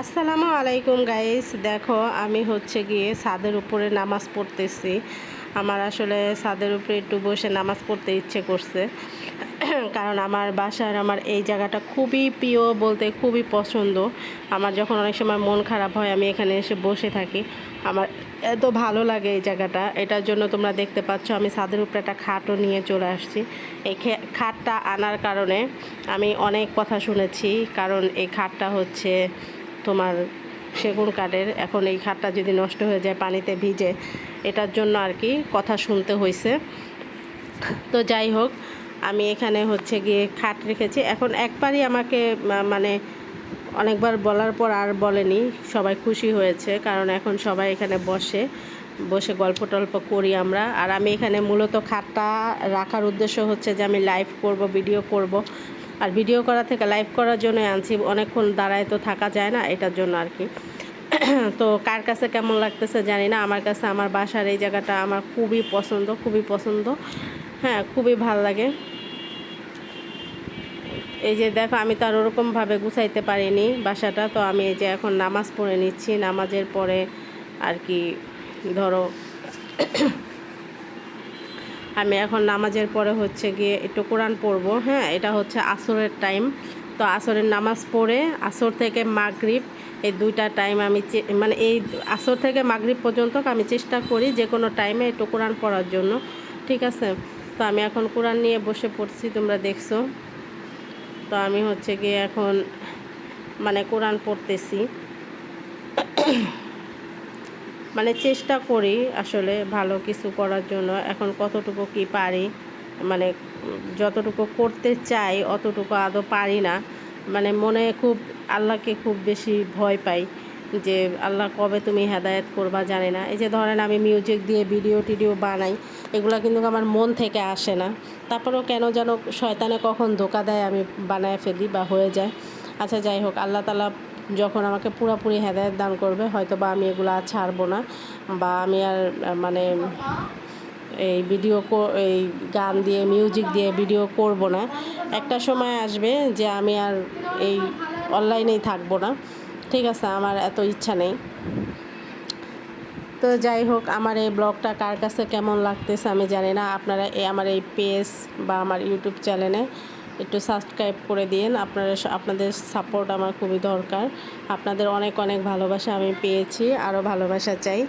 আসসালামু আলাইকুম গাইস দেখো, আমি হচ্ছে গিয়ে ছাদের উপরে নামাজ পড়তেছি। আমার আসলে ছাদের উপরে একটু বসে নামাজ পড়তে ইচ্ছে করছে। কারণ আমার বাসার, আমার এই জায়গাটা খুবই প্রিয় বলতে খুবই পছন্দ। আমার যখন অনেক সময় মন খারাপ হয়, আমি এখানে এসে বসে থাকি। আমার এত ভালো লাগে এই জায়গাটা। এটার জন্য তোমরা দেখতে পাচ্ছ, আমি ছাদের উপরে একটা খাটও নিয়ে চলে আসছি। এই খাটটা আনার কারণে আমি অনেক কথা শুনেছি। কারণ এই খাটটা হচ্ছে তোমার সেগুন কাঠের। এখন এই খাটটা যদি নষ্ট হয়ে যায়, পানিতে ভিজে, এটার জন্য আর কি কথা শুনতে হয়েছে তো যাই হোক, আমি এখানে হচ্ছে গিয়ে খাট রেখেছি। এখন একবারই আমাকে মানে অনেকবার বলার পর আর বলেনি, সবাই খুশি হয়েছে, কারণ এখন সবাই এখানে বসে বসে গল্প টল্প করি আমরা। আর আমি এখানে মূলত খাটটা রাখার উদ্দেশ্য হচ্ছে যে আমি লাইভ করব ভিডিও করব। আর ভিডিও করা থেকে লাইভ করার জন্য আনছি। অনেকক্ষণ দাঁড়ায় তো থাকা যায় না, এটার জন্য আর কি। তো কার কাছে কেমন লাগতেছে জানি না, আমার কাছে, আমার বাসার এই জায়গাটা আমার খুবই পছন্দ খুবই পছন্দ। হ্যাঁ খুবই ভালো লাগে। এই যে দেখো, আমি তো আর ওরকমভাবে গুছাইতে পারিনি বাসাটা, তো আমি এই যে এখন নামাজ পড়ে নিচ্ছি, নামাজের পরে আর কি ধরো আমি এখন নামাজের পরে হচ্ছে গিয়ে একটু কোরআন পড়ব হ্যাঁ এটা হচ্ছে আসরের টাইম তো আসরের নামাজ পড়ে, আসর থেকে মাগরিব, এই দুইটা টাইম আমি মানে এই আসর থেকে মাগরিব পর্যন্ত আমি চেষ্টা করি যে কোনো টাইমে একটু কোরআন পড়ার জন্য, ঠিক আছে? তো আমি এখন কোরআন নিয়ে বসে পড়ছি, তোমরা দেখছ। তো আমি হচ্ছে গিয়ে এখন মানে কোরআন পড়তেছি। মানে চেষ্টা করি আসলে ভালো কিছু করার জন্য। এখন কতটুকু কি পারি মানে যতটুকু করতে চাই অতটুকু আদৌ পারি না। মানে মনে খুব, আল্লাহকে খুব বেশি ভয় পাই যে, আল্লাহ কবে তুমি হেদায়েত করবা জানি না। এই যে ধরেন আমি মিউজিক দিয়ে ভিডিও টিডিও বানাই, এগুলো কিন্তু আমার মন থেকে আসে না। তারপরেও কেন যেন শয়তানে কখন ধোকা দেয় আমি বানায় ফেলি বা হয়ে যায়। আচ্ছা যাই হোক, আল্লাহ তালা যখন আমাকে পুরোপুরি হেদায়ত দান করবে হয়তো বা আমি এগুলো আর ছাড়বো না বা আমি আর মানে এই ভিডিও এই গান দিয়ে মিউজিক দিয়ে ভিডিও করব না। একটা সময় আসবে যে আমি আর এই অনলাইনেই থাকব না। ঠিক আছে, আমার এত ইচ্ছা নেই। তো যাই হোক, আমার এই ব্লগটা কার কাছে কেমন লাগতেছে আমি জানি না। আপনারা এই আমার এই পেজ বা আমার ইউটিউব চ্যানেলে একটু সাবস্ক্রাইব করে দিন আপনারা আপনাদের সাপোর্ট আমার খুবই দরকার। আপনাদের অনেক অনেক ভালোবাসা আমি পেয়েছি। আরও ভালোবাসা চাই।